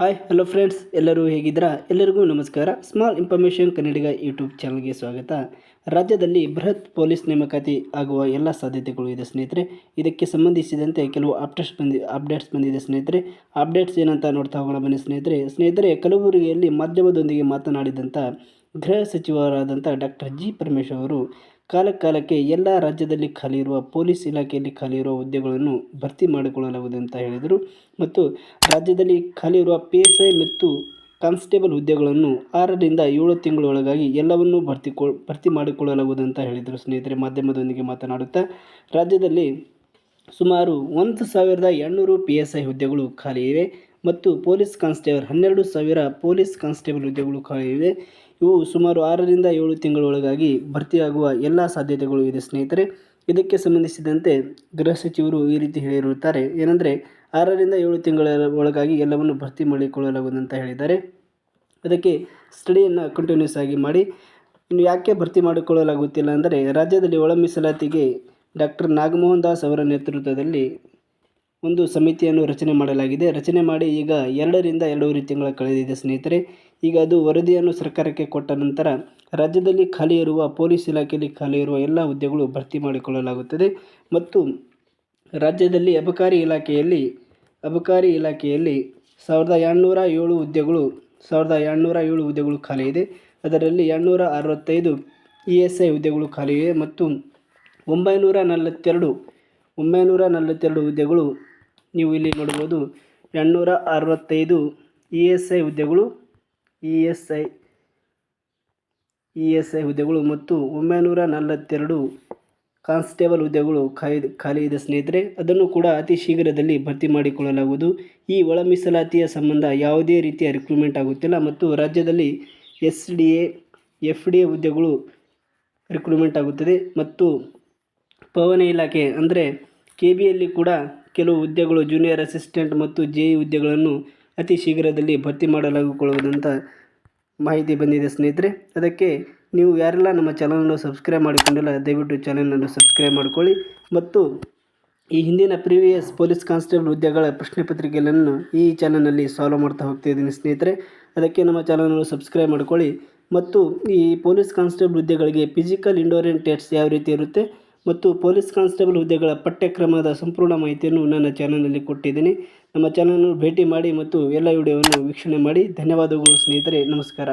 Hi hello friends ಎಲ್ಲರೂ ಹೇಗಿದ್ದೀರಾ? ಎಲ್ಲರಿಗೂ ನಮಸ್ಕಾರ. ಸ್ಮಾಲ್ ಇನ್ಫಾರ್ಮೇಷನ್ ಕನ್ನಡಿಗ ಯೂಟ್ಯೂಬ್ ಚಾನಲ್ಗೆ ಸ್ವಾಗತ. ರಾಜ್ಯದಲ್ಲಿ ಬೃಹತ್ ಪೊಲೀಸ್ ನೇಮಕಾತಿ ಆಗುವ ಎಲ್ಲ ಸಾಧ್ಯತೆಗಳು ಇದೆ ಸ್ನೇಹಿತರೆ. ಇದಕ್ಕೆ ಸಂಬಂಧಿಸಿದಂತೆ ಕೆಲವು ಅಪ್ಡೇಟ್ಸ್ ಬಂದಿ ಅಪ್ಡೇಟ್ಸ್ ಬಂದಿದೆ ಸ್ನೇಹಿತರೆ. ಅಪ್ಡೇಟ್ಸ್ ಏನಂತ ನೋಡ್ತಾ ಹೋಗೋಣ ಬನ್ನಿ ಸ್ನೇಹಿತರೆ. ಸ್ನೇಹಿತರೆ, ಕಲಬುರಗಿಯಲ್ಲಿ ಮಾಧ್ಯಮದೊಂದಿಗೆ ಮಾತನಾಡಿದಂಥ ಗೃಹ ಸಚಿವರಾದಂಥ ಡಾಕ್ಟರ್ ಜಿ ಪರಮೇಶ್ವರ್ ಅವರು ಕಾಲ ಕಾಲಕ್ಕೆ ಎಲ್ಲ ರಾಜ್ಯದಲ್ಲಿ ಖಾಲಿ ಇರುವ ಪೊಲೀಸ್ ಇಲಾಖೆಯಲ್ಲಿ ಖಾಲಿ ಇರುವ ಹುದ್ದೆಗಳನ್ನು ಭರ್ತಿ ಮಾಡಿಕೊಳ್ಳಲಾಗುವುದು ಅಂತ ಹೇಳಿದರು. ಮತ್ತು ರಾಜ್ಯದಲ್ಲಿ ಖಾಲಿ ಇರುವ ಐ ಮತ್ತು ಕಾನ್ಸ್ಟೇಬಲ್ ಹುದ್ದೆಗಳನ್ನು ಆರರಿಂದ ಏಳು ತಿಂಗಳೊಳಗಾಗಿ ಎಲ್ಲವನ್ನೂ ಭರ್ತಿ ಕೊ, ಭರ್ತಿ ಮಾಡಿಕೊಳ್ಳಲಾಗುವುದು ಅಂತ ಹೇಳಿದರು. ಸ್ನೇಹಿತರೆ, ಮಾಧ್ಯಮದೊಂದಿಗೆ ಮಾತನಾಡುತ್ತಾ, ರಾಜ್ಯದಲ್ಲಿ ಸುಮಾರು ಒಂದು ಸಾವಿರದ ಎಂಟುನೂರು ಪಿ ಎಸ್ ಐ ಹುದ್ದೆಗಳು ಖಾಲಿ ಇವೆ. ಮತ್ತು ಪೊಲೀಸ್ ಕಾನ್ಸ್ಟೇಬಲ್ ಹನ್ನೆರಡು ಸಾವಿರ ಪೊಲೀಸ್ ಕಾನ್ಸ್ಟೇಬಲ್ ಹುದ್ದೆಗಳು ಖಾಲಿ ಇವೆ ಇವು ಸುಮಾರು ಆರರಿಂದ ಏಳು ತಿಂಗಳೊಳಗಾಗಿ ಭರ್ತಿಯಾಗುವ ಎಲ್ಲ ಸಾಧ್ಯತೆಗಳು ಇದೆ ಸ್ನೇಹಿತರೆ. ಇದಕ್ಕೆ ಸಂಬಂಧಿಸಿದಂತೆ ಗೃಹ ಸಚಿವರು ಈ ರೀತಿ ಹೇಳಿರುತ್ತಾರೆ. ಏನಂದರೆ, ಆರರಿಂದ ಏಳು ತಿಂಗಳ ಒಳಗಾಗಿ ಎಲ್ಲವನ್ನು ಭರ್ತಿ ಮಾಡಿಕೊಳ್ಳಲಾಗುವುದು ಅಂತ ಹೇಳಿದ್ದಾರೆ. ಅದಕ್ಕೆ ಸ್ಟಡಿಯನ್ನು ಕಂಟಿನ್ಯೂಸ್ ಆಗಿ ಮಾಡಿ, ಇನ್ನು ಯಾಕೆ ಭರ್ತಿ ಮಾಡಿಕೊಳ್ಳಲಾಗುತ್ತಿಲ್ಲ ಅಂದರೆ, ರಾಜ್ಯದಲ್ಲಿ ಒಳ ಮೀಸಲಾತಿಗೆ ಡಾಕ್ಟರ್ ನಾಗಮೋಹನ್ ದಾಸ್ ಅವರ ನೇತೃತ್ವದಲ್ಲಿ ಒಂದು ಸಮಿತಿಯನ್ನು ರಚನೆ ಮಾಡಲಾಗಿದೆ. ರಚನೆ ಮಾಡಿ ಈಗ ಎರಡರಿಂದ ಎರಡೂವರೆ ತಿಂಗಳ ಕಳೆದಿದೆ ಸ್ನೇಹಿತರೆ. ಈಗ ಅದು ವರದಿಯನ್ನು ಸರ್ಕಾರಕ್ಕೆ ಕೊಟ್ಟ ನಂತರ ರಾಜ್ಯದಲ್ಲಿ ಖಾಲಿ ಇರುವ ಪೊಲೀಸ್ ಇಲಾಖೆಯಲ್ಲಿ ಖಾಲಿ ಇರುವ ಎಲ್ಲ ಹುದ್ದೆಗಳು ಭರ್ತಿ ಮಾಡಿಕೊಳ್ಳಲಾಗುತ್ತದೆ. ಮತ್ತು ರಾಜ್ಯದಲ್ಲಿ ಅಬಕಾರಿ ಇಲಾಖೆಯಲ್ಲಿ ಅಬಕಾರಿ ಇಲಾಖೆಯಲ್ಲಿ ಸಾವಿರದ ಎರಡುನೂರ ಏಳು ಹುದ್ದೆಗಳು, ಸಾವಿರದ ಎರಡುನೂರ ಏಳು ಹುದ್ದೆಗಳು ಖಾಲಿ ಇದೆ. ಅದರಲ್ಲಿ ಎರಡುನೂರ ಅರವತ್ತೈದು ಇ ಎಸ್ ಐ ಹುದ್ದೆಗಳು ಖಾಲಿ ಇವೆ. ಮತ್ತು ಒಂಬೈನೂರ ನಲವತ್ತೆರಡು ಒಂಬೈನೂರ ನಲವತ್ತೆರಡು ಹುದ್ದೆಗಳು ನೀವು ಇಲ್ಲಿ ನೋಡ್ಬೋದು ಎಂಟುನೂರ ಅರವತ್ತೈದು ಇ ಎಸ್ ಐ ಹುದ್ದೆಗಳು, E S I, E S I ಹುದ್ದೆಗಳು ಮತ್ತು ಒಂಬೈನೂರ ನಲವತ್ತೆರಡು ಕಾನ್ಸ್ಟೇಬಲ್ ಹುದ್ದೆಗಳು ಖಾಲಿ ಖಾಲಿ ಇದೆ ಸ್ನೇಹಿತರೆ. ಅದನ್ನು ಕೂಡ ಅತಿ ಶೀಘ್ರದಲ್ಲಿ ಭರ್ತಿ ಮಾಡಿಕೊಳ್ಳಲಾಗುವುದು. ಈ ಒಳ ಮೀಸಲಾತಿಯ ಸಂಬಂಧ ಯಾವುದೇ ರೀತಿಯ ರಿಕ್ರೂಟ್ಮೆಂಟ್ ಆಗುತ್ತಿಲ್ಲ ಮತ್ತು ರಾಜ್ಯದಲ್ಲಿ S D A, F D A ಹುದ್ದೆಗಳು ರಿಕ್ರೂಟ್ಮೆಂಟ್ ಆಗುತ್ತದೆ ಮತ್ತು ಪವನ ಇಲಾಖೆ ಅಂದರೆ ಕೆ ಬಿಯಲ್ಲಿ ಕೂಡ ಕೆಲವು ಹುದ್ದೆಗಳು ಜೂನಿಯರ್ ಅಸಿಸ್ಟೆಂಟ್ ಮತ್ತು ಜೆ ಇ ಹುದ್ದೆಗಳನ್ನು ಅತಿ ಶೀಘ್ರದಲ್ಲಿ ಭರ್ತಿ ಮಾಡಲಾಗಿಕೊಳ್ಳುವುದಂತ ಮಾಹಿತಿ ಬಂದಿದೆ ಸ್ನೇಹಿತರೆ. ಅದಕ್ಕೆ ನೀವು ಯಾರೆಲ್ಲ ನಮ್ಮ ಚಾನಲನ್ನು ಸಬ್ಸ್ಕ್ರೈಬ್ ಮಾಡಿಕೊಂಡಿಲ್ಲ, ದಯವಿಟ್ಟು ಚಾನಲನ್ನು ಸಬ್ಸ್ಕ್ರೈಬ್ ಮಾಡಿಕೊಳ್ಳಿ ಮತ್ತು ಈ ಹಿಂದಿನ ಪ್ರೀವಿಯಸ್ ಪೊಲೀಸ್ ಕಾನ್ಸ್ಟೇಬಲ್ ಹುದ್ದೆಗಳ ಪ್ರಶ್ನೆ ಪತ್ರಿಕೆಗಳನ್ನು ಈ ಚಾನಲ್ನಲ್ಲಿ ಸಾಲ್ವ್ ಮಾಡ್ತಾ ಹೋಗ್ತಾ ಇದ್ದೀನಿ ಸ್ನೇಹಿತರೆ. ಅದಕ್ಕೆ ನಮ್ಮ ಚಾನಲನ್ನು ಸಬ್ಸ್ಕ್ರೈಬ್ ಮಾಡಿಕೊಳ್ಳಿ ಮತ್ತು ಈ ಪೊಲೀಸ್ ಕಾನ್ಸ್ಟೇಬಲ್ ಹುದ್ದೆಗಳಿಗೆ ಫಿಸಿಕಲ್ ಇಂಡೋರೆಂಟ್ ಟೆಸ್ಟ್ ಯಾವ ರೀತಿ ಇರುತ್ತೆ? ಮತ್ತು ಪೊಲೀಸ್ ಕಾನ್ಸ್ಟೇಬಲ್ ಹುದ್ದೆಗಳ ಪಠ್ಯಕ್ರಮದ ಸಂಪೂರ್ಣ ಮಾಹಿತಿಯನ್ನು ನನ್ನ ಚಾನಲ್ನಲ್ಲಿ ಕೊಟ್ಟಿದ್ದೀನಿ. ನಮ್ಮ ಚಾನಲನ್ನು ಭೇಟಿ ಮಾಡಿ ಮತ್ತು ಎಲ್ಲ ವಿಡಿಯೋವನ್ನು ವೀಕ್ಷಣೆ ಮಾಡಿ. ಧನ್ಯವಾದಗಳು ಸ್ನೇಹಿತರೆ. ನಮಸ್ಕಾರ.